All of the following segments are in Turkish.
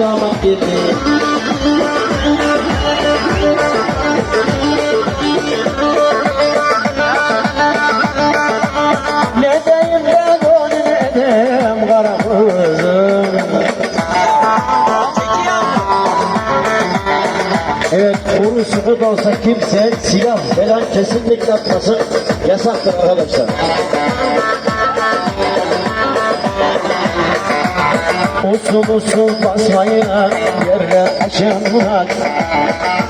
damat gitti Ne deyim ben onu ne deyim kara kızım Evet, kuru sıkı da olsa kimse silah falan kesinlikle atmasın. Yasaktır arkadaşlar. Usul usul basmayına yerler aşınmaz.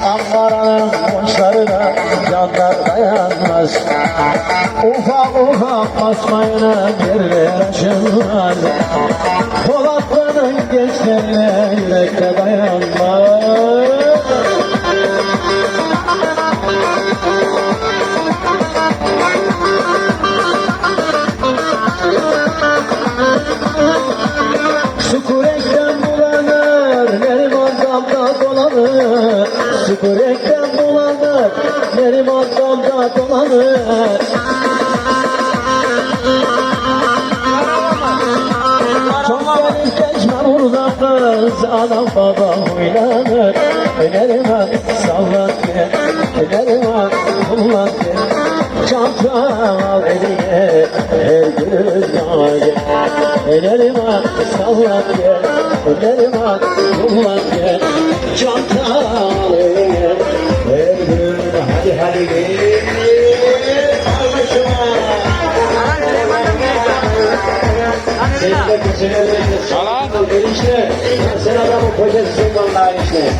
Ankara'nın boşlarına canlar dayanmaz. Ufak ufak basmayına yerler aşınmaz. Polatlı'nın gençlerine yürekte dolanır. Sükurekten bulanır, Neriman damda dolanır. Kız, anam babam huylanır. Neriman sallan gel, Neriman kullan gel. Çantam al eline, her gün gel. Neriman sallan gel, Neriman kullan gel. Çantam Köşelerine Enişte, sen adamın kocasısın vallahi işte.